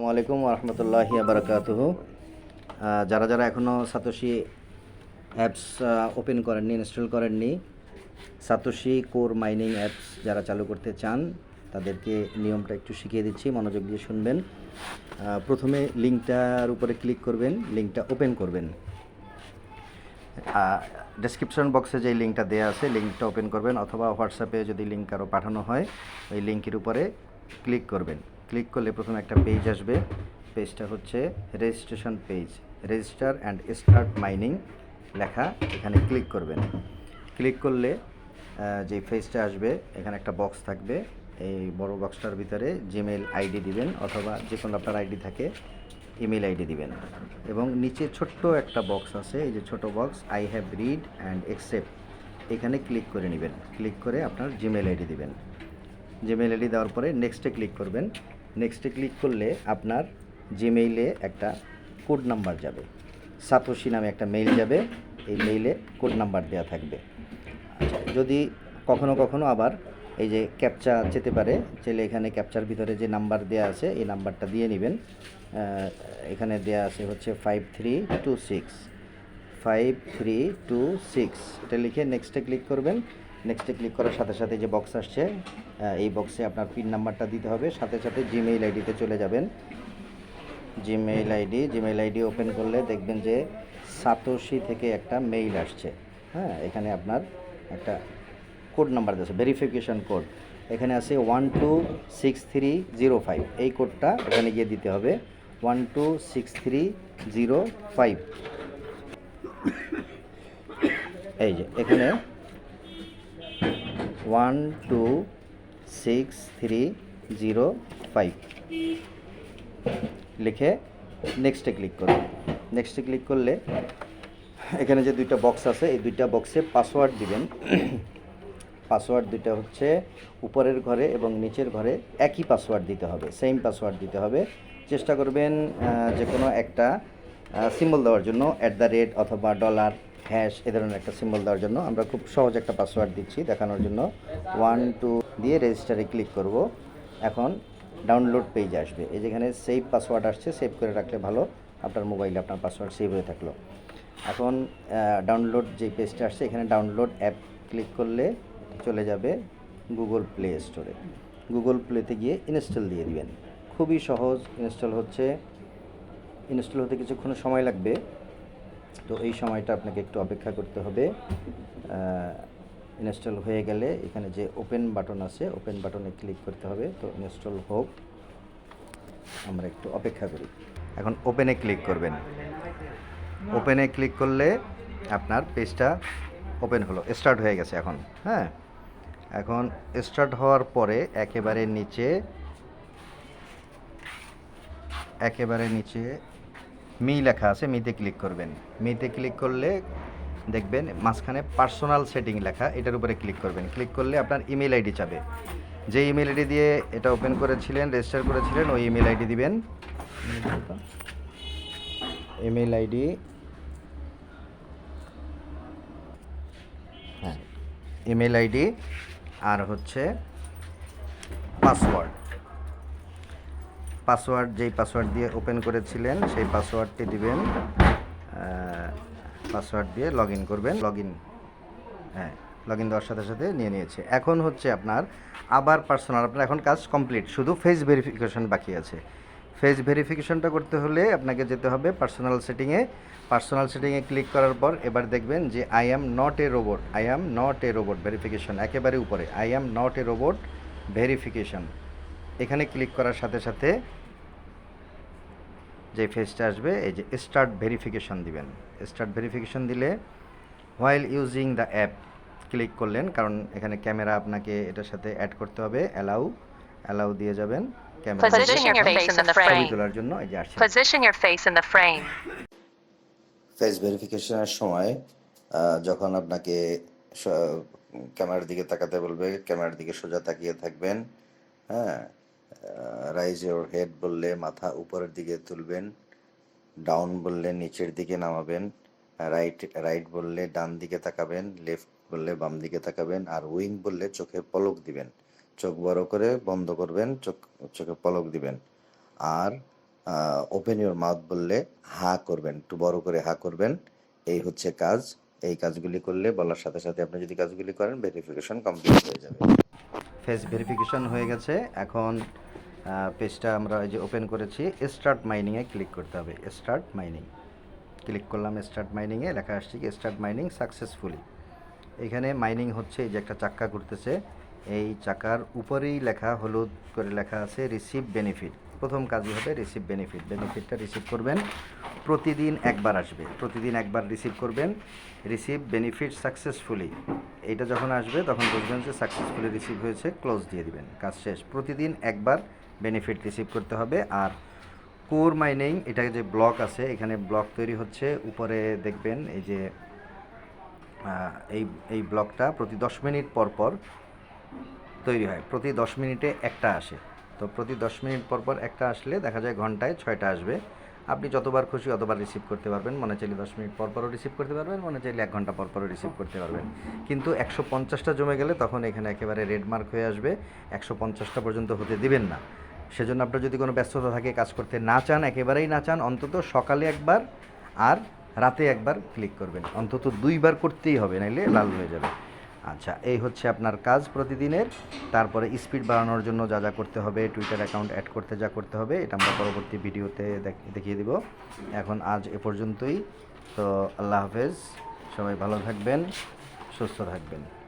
আসসালামু আলাইকুম রহমতুল্লাহি যারা যারা এখনও সাতোশি অ্যাপস ওপেন করেননি, ইনস্টল করেননি, সাতোশি কোর মাইনিং অ্যাপস যারা চালু করতে চান, তাদেরকে নিয়মটা একটু শিখিয়ে দিচ্ছি, মনোযোগ দিয়ে শুনবেন। প্রথমে লিঙ্কটার উপরে ক্লিক করবেন, লিঙ্কটা ওপেন করবেন। ডেসক্রিপশন বক্সে যে লিঙ্কটা দেওয়া আছে, লিঙ্কটা ওপেন করবেন, অথবা হোয়াটসঅ্যাপে যদি লিঙ্ক আরও পাঠানো হয়, ওই লিঙ্কের উপরে ক্লিক করবেন। ক্লিক করলে প্রথমে একটা পেজ আসবে। পেজটা হচ্ছে registration page register and start mining লেখা। এখানে ক্লিক করবেন। ক্লিক করলে যে পেজটা আসবে, এখানে একটা বক্স থাকবে। এই বড় বক্সটার ভিতরে জিমেল আইডি দিবেন অথবা যে কোনো আপনার আইডি থাকে ইমেল আইডি দিবেন। এবং নিচে ছোট্ট একটা বক্স আছে, এই যে ছোট box I have read and accept এখানে ক্লিক করে নেবেন। ক্লিক করে আপনার জিমেল আইডি দিবেন। জিমেল আইডি দেওয়ার পরে নেক্সটে ক্লিক করবেন। নেক্সটে ক্লিক করলে আপনার জিমেইলে একটা কোড নাম্বার যাবে। সাতোশি নামে একটা মেইল যাবে, এই মেইলে কোড নাম্বার দেওয়া থাকবে। আচ্ছা যদি কখনো কখনো আবার এই যে ক্যাপচা যেতে পারে, চাইলে এখানে ক্যাপচার ভিতরে যে নাম্বার দেওয়া আছে, এই নাম্বারটা দিয়ে নেবেন। এখানে দেওয়া আছে হচ্ছে five three two six five three two six এটা লিখে নেক্সটে ক্লিক করবেন। নেক্সটে ক্লিক করার সাথে সাথে যে বক্স আসছে এই বক্সে আপনার পিন নাম্বারটা দিতে হবে, সাথে সাথে জিমেইল আইডিতে চলে যাবেন। Gmail ID Gmail ID open করলে দেখবেন যে সাতোশি থেকে একটা মেইল আসছে। হ্যাঁ এখানে আপনার একটা কোড নাম্বার আছে ভেরিফিকেশন কোড এখানে আছে one two six three zero five এই কোডটা এখানে গিয়ে দিতে হবে one two six three zero five এই যে, এখানে one two six three zero five. লিখে নেক্সটে ক্লিক করুন। নেক্সটে ক্লিক করলে এখানে যে দুইটা বক্স আছে, এই দুইটা বক্সে পাসওয়ার্ড দিবেন। পাসওয়ার্ড দুইটা হচ্ছে উপরের ঘরে এবং নিচের ঘরে একই পাসওয়ার্ড দিতে হবে সেম পাসওয়ার্ড দিতে হবে। চেষ্টা করবেন যে কোনো একটা সিম্বল দেওয়ার জন্য অ্যাট দ্য রেট অথবা ডলার হ্যাশ এ ধরনের একটা সিম্বল দেওয়ার জন্য আমরা খুব সহজ একটা পাসওয়ার্ড দিচ্ছি দেখানোর জন্য। ওয়ান টু দিয়ে রেজিস্টারে ক্লিক করব। এখন ডাউনলোড পেজ আসবে। এই যেখানে সেভ পাসওয়ার্ড আসছে সেভ করে রাখলে ভালো। আপনার মোবাইলে আপনার পাসওয়ার্ড সেভ হয়ে থাকল। এখন ডাউনলোড যে পেজটা আসছে, এখানে ডাউনলোড অ্যাপ ক্লিক করলে চলে যাবে গুগল প্লে স্টোরে গুগল প্লেতে গিয়ে ইনস্টল দিয়ে দিবেন। খুবই সহজ। ইনস্টল হচ্ছে ইনস্টল হতে কিছুক্ষণ সময় লাগবে। তো এই সময়টা আপনাকে একটু অপেক্ষা করতে হবে। ইনস্টল হয়ে গেলে এখানে যে ওপেন বাটন আছে ওপেন বাটনে ক্লিক করতে হবে। তো ইনস্টল হোক। আমরা একটু অপেক্ষা করি। এখন ওপেনে ক্লিক করবেন। ওপেনে ক্লিক করলে আপনার পেজটা ওপেন হলো স্টার্ট হয়ে গেছে এখন হ্যাঁ? এখন স্টার্ট হওয়ার পরে একেবারে নিচে একেবারে নিচে মি লেখা আছে, মিতে ক্লিক করবেন। মিতে ক্লিক করলে দেখবেন মাঝখানে পার্সোনাল সেটিং লেখা, এটার উপরে ক্লিক করবেন। ক্লিক করলে আপনার ইমেল আইডি চাবে। যে ইমেল আইডি দিয়ে এটা ওপেন করেছিলেন, রেজিস্টার করেছিলেন, ওই ইমেল আইডি দিবেন। ইমেল আইডি হ্যাঁ ইমেল আইডি, আর হচ্ছে পাসওয়ার্ড। পাসওয়ার্ড, যেই পাসওয়ার্ড দিয়ে ওপেন করেছিলেন, সেই পাসওয়ার্ডটি দিবেন পাসওয়ার্ড দিয়ে লগ ইন করবেন লগ ইন হ্যাঁ লগ ইন দেওয়ার সাথে সাথে নিয়ে নিয়েছে। এখন হচ্ছে আপনার আবার পার্সোনাল, আপনার এখন কাজ কমপ্লিট, শুধু ফেস ভেরিফিকেশন বাকি আছে। ফেস ভেরিফিকেশনটা করতে হলে আপনাকে যেতে হবে পার্সোনাল সেটিংয়ে। পার্সোনাল সেটিংয়ে ক্লিক করার পর এবার দেখবেন যে I am not a robot I am not a robot verification একেবারে উপরে I am not a robot verification এখানে ক্লিক করার সাথে সাথে যে ফেসটা আসবে এই যে স্টার্ট ভেরিফিকেশন দিবেন। স্টার্ট ভেরিফিকেশন দিলে while using the app click করলেন কারণ এখানে ক্যামেরা আপনাকে এটার সাথে অ্যাড করতে হবে অ্যালাউ অ্যালাউ দিয়ে যাবেন ক্যামেরা ছবি তোলার জন্য এই যে আসছে. ফেস ভেরিফিকেশনের সময় যখন আপনাকে ক্যামেরার দিকে তাকাতে বলবে ক্যামেরার দিকে সোজা তাকিয়ে থাকবেন হ্যাঁ রাইজ ইওর হেড বললে, মাথা উপরের দিকে তুলবেন ডাউন বললে নিচের দিকে নামাবেন রাইট রাইট বললে ডান দিকে তাকাবেন লেফট বললে বাম দিকে তাকাবেন, আর উইং বললে চোখে পলক দিবেন। চোখ বড় করে বন্ধ করবেন, চোখ, চোখে পলক দিবেন। আর ওপেন ইউর মাউথ বললে হা করবেন, একটু বড় করে হা করবেন। এই হচ্ছে কাজ। এই কাজগুলি করলে বলার সাথে সাথে আপনি যদি কাজগুলি করেন ভেরিফিকেশন কমপ্লিট হয়ে যাবে। ফেস ভেরিফিকেশন হয়ে গেছে। এখন পেজটা আমরা যে ওপেন করেছি স্টার্ট মাইনিংয়ে ক্লিক করতে হবে। স্টার্ট মাইনিং ক্লিক করলাম স্টার্ট মাইনিংয়ে লেখা আসছে কি স্টার্ট মাইনিং সাকসেসফুলি এখানে মাইনিং হচ্ছে এই যে একটা চাক্কা ঘুরতেছে। এই চাকার উপরেই লেখা, হলুদ করে লেখা আছে রিসিভ বেনিফিট প্রথম কাজই হবে রিসিভ বেনিফিট বেনিফিটটা রিসিভ করবেন। প্রতিদিন একবার আসবে। প্রতিদিন একবার রিসিভ করবেন রিসিভ বেনিফিট সাকসেসফুলি এটা যখন আসবে, তখন বুঝবেন যে সাকসেসফুলি রিসিভ হয়েছে ক্লোজ দিয়ে দিবেন, কাজ শেষ। প্রতিদিন একবার বেনিফিট রিসিভ করতে হবে। আর কোর মাইনিং এটা যে ব্লক আছে, এখানে ব্লক তৈরি হচ্ছে। উপরে দেখবেন এই যে এই এই ব্লকটা প্রতি দশ মিনিট পর পর তৈরি হয়। প্রতি দশ মিনিটে একটা আসে। তো প্রতি দশ মিনিট পর পর একটা আসলে দেখা যায় ঘন্টায় ছয়টা আসবে। আপনি যতবার খুশি অতবার রিসিভ করতে পারবেন। মনে চাইলে দশ মিনিট পর পরও রিসিভ করতে পারবেন, মনে চাইলে এক ঘণ্টা পর পরও রিসিভ করতে পারবেন। কিন্তু একশো পঞ্চাশটা জমে গেলে তখন এখানে একেবারে রেড মার্ক হয়ে আসবে। একশো পঞ্চাশটা পর্যন্ত হতে দিবেন না। সেজন্য আপনার যদি কোনো ব্যস্ততা থাকে, কাজ করতে না চান, একেবারেই না চান, অন্তত সকালে একবার আর রাতে একবার ক্লিক করবেন। অন্তত দুইবার করতেই হবে, নাইলে লাল হয়ে যাবে। আচ্ছা এই হচ্ছে আপনার কাজ প্রতিদিনের। তারপরে স্পিড বাড়ানোর জন্য যা যা করতে হবে টুইটার অ্যাকাউন্ট অ্যাড করতে যা করতে হবে, এটা আমরা পরবর্তী ভিডিওতে দেখ- দেখিয়ে দিব। এখন আজ এ পর্যন্তই। তো আল্লাহ হাফেজ, সবাই ভালো থাকবেন, সুস্থ থাকবেন।